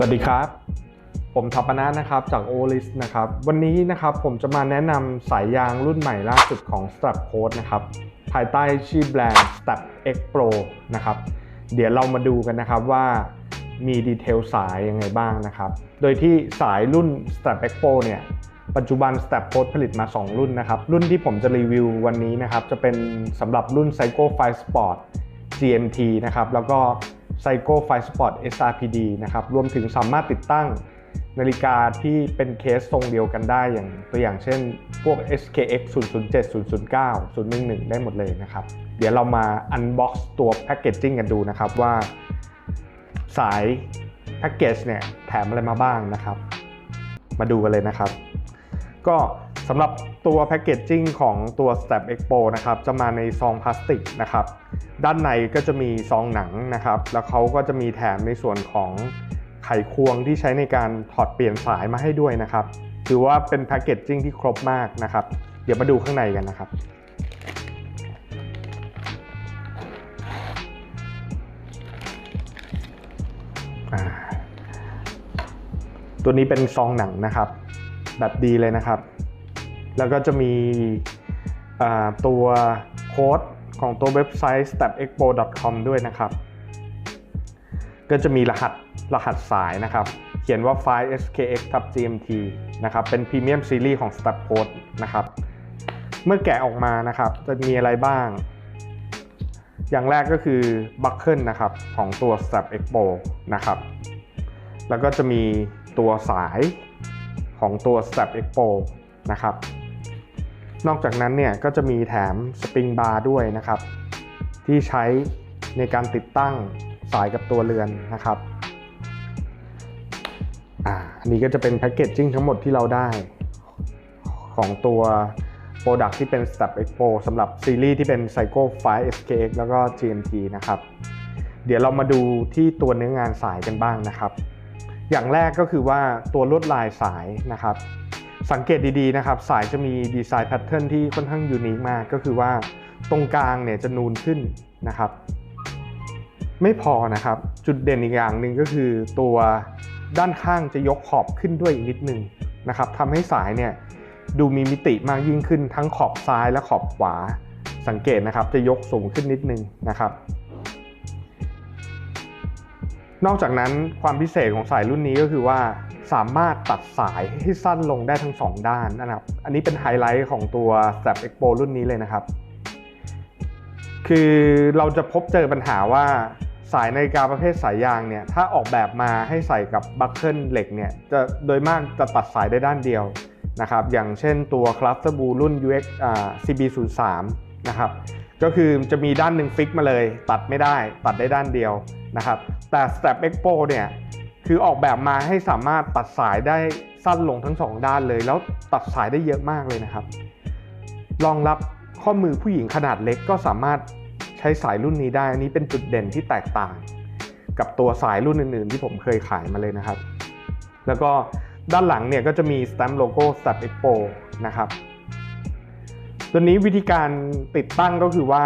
สวัสดีครับ ผมทัปนะนะครับจาก o l i s นะครับ วันนี้นะครับผมจะมาแนะนำสายยางรุ่นใหม่ล่าสุดของ Strap Code นะครับ ภายใต้ชื่อแบรนด์ Strap X Pro นะครับ เดี๋ยวเรามาดูกันนะครับว่ามีดีเทลสายยังไงบ้างนะครับ โดยที่สายรุ่น Strap X Pro เนี่ย ปัจจุบัน Strap Code ผลิตมา 2 รุ่นนะครับ รุ่นที่ผมจะรีวิววันนี้นะครับ จะเป็นสำหรับรุ่น Psycho 5 Sport GMT นะครับ แล้วก็ Psycho 5 Sport SRPD นะครับรวมถึงสามารถติดตั้งนาฬิกาที่เป็นเคสทรงเดียวกันได้อย่างตัวอย่างเช่น พวก SKX 007 009 011 ได้หมดเลยนะครับ เดี๋ยวเรามา unbox ตัวแพคเกจจิ้งกันดูนะครับว่า สายแพ็กเกจเนี่ยแถมอะไรมาบ้างนะครับ มาดูกันเลยนะครับ ก็สำหรับตัวแพคเกจจิ้งของตัว Step Expo นะครับ จะมาในซองพลาสติกนะครับ ด้านในก็จะมีซองหนังนะครับ แล้วเขาก็จะมีแถมในส่วนของไขควงที่ใช้ในการถอดเปลี่ยนสายมาให้ด้วยนะครับ ถือว่าเป็นแพคเกจจิ้งที่ครบมากนะครับ เดี๋ยวมาดูข้างในกันนะครับตัวนี้เป็นซองหนังนะครับ แบบดีเลยนะครับ แล้วก็จะมีตัวโค้ด ของตัวเว็บไซต์ stepexpo.com ด้วยนะครับ ก็จะมีรหัสรหัสสายนะครับ เขียนว่า file skx ทับ gmt นะครับ เป็นพรีเมียมซีรีส์ของ step code นะครับ เมื่อแกะออกมานะครับ จะมีอะไรบ้าง อย่างแรกก็คือบัคเกิลนะครับ ของตัว Step Expo นะครับ แล้วก็จะมีตัวสายของตัว Step Expo นะครับ นอกจากนั้นเนี่ยก็จะมีแถมสปริงบาร์ด้วยนะครับ ที่ใช้ในการติดตั้งสายกับตัวเรือนนะครับอ่าอันนี้ก็จะเป็นแพคเกจจิ้งทั้งหมดที่เราได้ ของตัว Product ที่เป็น Step Expo สำหรับซีรีส์ที่เป็น Psycho 5 SKX แล้วก็ GMT นะครับ เดี๋ยวเรามาดูที่ตัวเนื้องานสายกันบ้างนะครับ อย่างแรกก็คือว่าตัวลวดลายสายนะครับ สังเกตดีๆนะครับ สายจะมีดีไซน์แพทเทิร์นที่ค่อนข้างยูนิคมาก ก็คือว่าตรงกลางเนี่ยจะนูนขึ้นนะครับ ไม่พอนะครับ จุดเด่นอีกอย่างหนึ่งก็คือตัวด้านข้างจะยกขอบขึ้นด้วยอีกนิดนึงนะครับทำให้สายเนี่ยดูมีมิติมากยิ่งขึ้นทั้งขอบซ้ายและขอบขวา สังเกตนะครับจะยกสูงขึ้นนิดนึงนะครับ นอกจากนั้นความพิเศษของสายรุ่นนี้ก็คือว่า สามารถตัดสายให้สั้นลงได้ทั้ง 2 ด้านนะครับ อันนี้เป็นไฮไลท์ของตัว Step Expo รุ่นนี้เลยนะครับ คือเราจะพบเจอปัญหาว่าสายนาฬิกาประเภทสายยางเนี่ย ถ้าออกแบบมาให้ใส่กับบัคเกิลเหล็กเนี่ยจะโดยมากจะตัดสายได้ด้านเดียวนะครับ อย่างเช่นตัว Cluster Blue รุ่น UX CB03 นะครับก็คือจะมีด้านหนึ่งฟิกมาเลย ตัดไม่ได้ตัดได้ด้านเดียวนะครับแต่ Step Expo เนี่ย คือออกแบบมาให้สามารถตัดสายได้สั้นลงทั้งสองด้านเลย แล้วตัดสายได้เยอะมากเลยนะครับรองรับข้อมือผู้หญิงขนาดเล็กก็สามารถใช้สายรุ่นนี้ได้ อันนี้เป็นจุดเด่นที่แตกต่าง กับตัวสายรุ่นอื่น ๆ ที่ผมเคยขายมาเลยนะครับ แล้วก็ด้านหลังเนี่ยก็จะมีสแตมป์โลโก้ Step Expo นะครับตัวนี้วิธีการติดตั้งก็คือว่า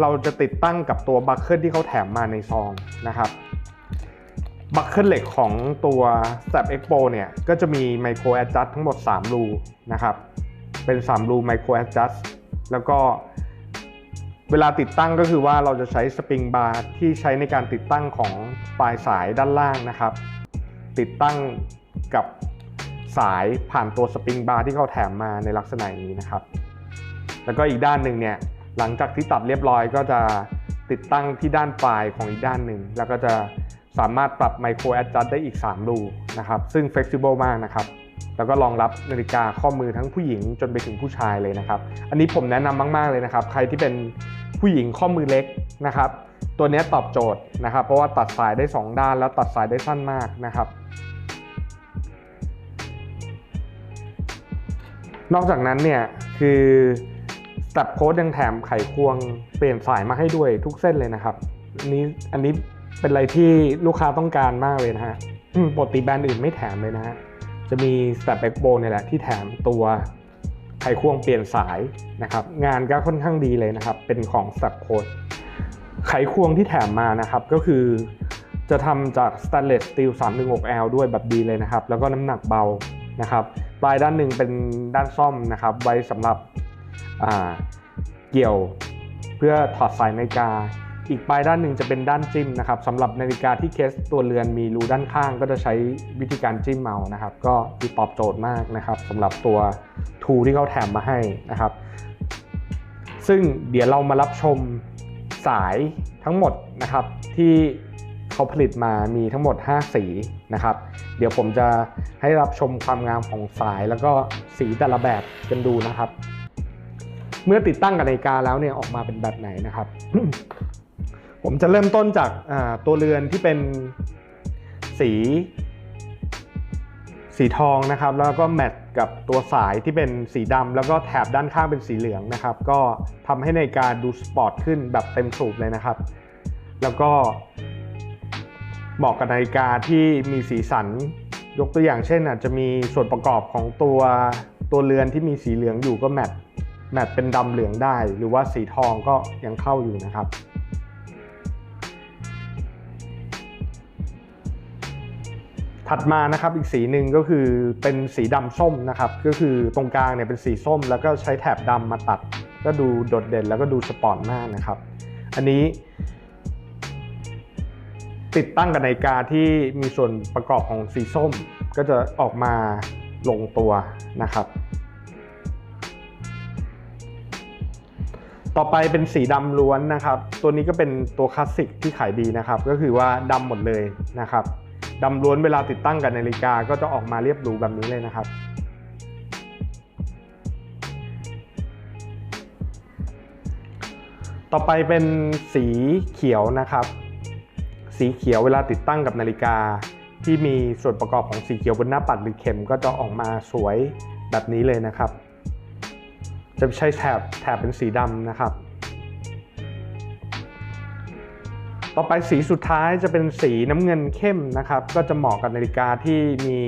เราจะติดตั้งกับตัวบัคเกิลที่เขาแถมมาในซองนะครับ บัคเกิลเหล็กของตัว Step Expo เนี่ย ก็จะมีไมโครแอดจัสทั้งหมด 3 รูนะครับ เป็น 3 รูไมโครแอดจัสแล้วก็เวลาติดตั้งก็คือว่าเราจะใช้สปริงบาร์ที่ใช้ในการติดตั้งของปลายสายด้านล่างนะครับ ติดตั้งกับสายผ่านตัวสปริงบาร์ที่เขาแถมมาในลักษณะนี้นะครับ แล้วก็อีกด้านหนึ่งเนี่ยหลังจากที่ตัดเรียบร้อยก็จะติดตั้งที่ด้านปลายของอีกด้านหนึ่งแล้วก็จะ สามารถปรับไมโครแอดจัสได้อีก 3 รูนะครับ ซึ่ง flexible มากนะครับ แล้วก็รองรับนาฬิกาข้อมือทั้งผู้หญิงจนไปถึงผู้ชายเลยนะครับ อันนี้ผมแนะนำมาก ๆ เลยนะครับ ใครที่เป็นผู้หญิงข้อมือเล็กนะครับ ตัวนี้ตอบโจทย์นะครับ เพราะว่าตัดสายได้ 2 ด้านแล้วตัดสายได้สั้นมากนะครับ นอกจากนั้นเนี่ยคือ Step Code ยังแถมไขควงเปลี่ยนสายมาให้ด้วยทุกเส้นเลยนะครับอันนี้อันนี้ เป็นอะไรที่ลูกค้าต้องการมากเลยนะฮะปกติแบรนด์อื่นไม่แถมเลยนะฮะ จะมี Step Expo เนี่ยแหละที่แถมตัวไขควงเปลี่ยนสายนะครับ งานก็ค่อนข้างดีเลยนะครับ เป็นของ Step Code ไขควงที่แถมมานะครับก็คือจะทำจาก stainless steel 316L ด้วยแบบดีเลยนะครับ แล้วก็น้ำหนักเบานะครับปลายด้านหนึ่งเป็นด้านซ่อมนะครับ ไว้สำหรับเกี่ยวเพื่อถอดสายนาฬิกา อีกปลายด้านหนึ่งจะเป็นด้านจิ้มนะครับสำหรับนาฬิกาที่เคสตัวเรือนมีรูด้านข้าง ก็จะใช้วิธีการจิ้มเมานะครับ ก็ตอบโจทย์มากนะครับสำหรับตัวทูที่เขาแถมมาให้นะครับ ซึ่งเดี๋ยวเรามารับชมสายทั้งหมดนะครับที่เขาผลิตมามีทั้งหมด 5 สีนะครับ เดี๋ยวผมจะให้รับชมความงามของสายแล้วก็สีแต่ละแบบกันดูนะครับ เมื่อติดตั้งกับนาฬิกาแล้วเนี่ยออกมาเป็นแบบไหนนะครับ ผมจะเริ่มต้นจากตัวเรือนที่เป็นสี สีทองนะครับ แล้วก็แมทกับตัวสายที่เป็นสีดำแล้วก็แถบด้านข้างเป็นสีเหลืองนะครับ ก็ทำให้นาฬิกาดูสปอร์ตขึ้นแบบเต็มสูบเลยนะครับ แล้วก็เหมาะกับนาฬิกาที่มีสีสันยกตัวอย่างเช่น อาจจะมีส่วนประกอบของตัวตัวเรือนที่มีสีเหลืองอยู่ก็แมทแมทเป็นดำเหลืองได้ หรือว่าสีทองก็ยังเข้าอยู่นะครับ ถัดมานะครับอีกสีหนึ่งก็คือเป็นสีดำส้มนะครับ ก็คือตรงกลางเนี่ยเป็นสีส้ม แล้วก็ใช้แถบดำมาตัด ก็ดูโดดเด่นแล้วก็ดูสปอร์ตมากนะครับ อันนี้ติดตั้งกับนาฬิกาที่มีส่วนประกอบของสีส้ม ก็จะออกมาลงตัวนะครับ ต่อไปเป็นสีดำล้วนนะครับ ตัวนี้ก็เป็นตัวคลาสสิกที่ขายดีนะครับ ก็คือว่าดำหมดเลยนะครับ ดำล้วนเวลาติดตั้งกับนาฬิกาก็จะออกมาเรียบหรูแบบนี้เลยนะครับ ต่อไปเป็นสีเขียวนะครับ สีเขียวเวลาติดตั้งกับนาฬิกา ที่มีส่วนประกอบของสีเขียวบนหน้าปัดหรือเข็มก็จะออกมาสวยแบบนี้เลยนะครับ จะใช้แถบแถบเป็นสีดำนะครับ ต่อไปสีสุดท้ายจะเป็นสีน้ำเงินเข้มนะครับ ก็จะเหมาะกับนาฬิกาที่มี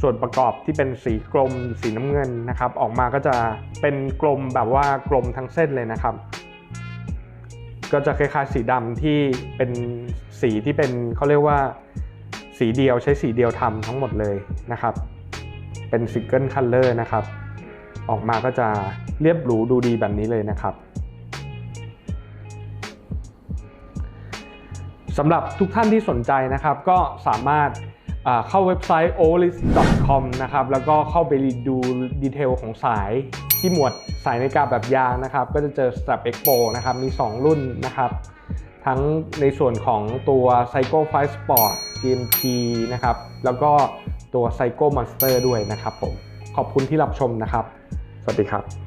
ส่วนประกอบที่เป็นสีกลมสีน้ำเงินนะครับ ออกมาก็จะเป็นกลมแบบว่ากลมทั้งเส้นเลยนะครับ ก็จะคล้ายๆสีดำที่เป็นสีที่เป็นเขาเรียกว่าสีเดียวใช้สีเดียวทำทั้งหมดเลยนะครับ เป็นซิงเกิลคัลเลอร์นะครับ ออกมาก็จะเรียบหรูดูดีแบบนี้เลยนะครับ สำหรับทุกท่านที่สนใจนะครับก็สามารถเข้าเว็บไซต์ olis.com นะครับแล้วก็เข้าไปดูดีเทลของสายที่หมวดสายนาฬิกาแบบยางนะครับ ก็จะเจอ Strap Expo นะครับมี 2 รุ่นนะครับ ทั้งในส่วนของตัว Psycho 5 Sport GMT นะครับ แล้วก็ตัว Psycho Monster ด้วยนะครับผม ขอบคุณที่รับชมนะครับ สวัสดีครับ